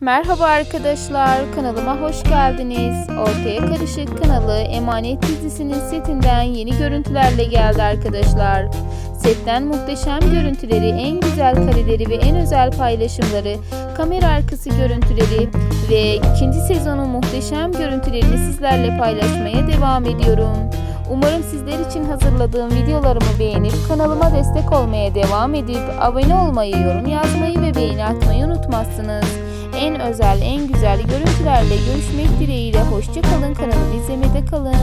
Merhaba arkadaşlar, kanalıma hoş geldiniz. Ortaya Karışık kanalı Emanet dizisinin setinden yeni görüntülerle geldi arkadaşlar. Setten muhteşem görüntüleri, en güzel kareleri ve en özel paylaşımları, kamera arkası görüntüleri ve ikinci sezonun muhteşem görüntülerini sizlerle paylaşmaya devam ediyorum. Umarım sizler için hazırladığım videolarımı beğenip kanalıma destek olmaya devam edip abone olmayı, yorum yazmayı ve beğeni atmayı unutmazsınız. En özel, en güzel görüntülerle görüşmek dileğiyle hoşça kalın kanalımı izlemede kalın.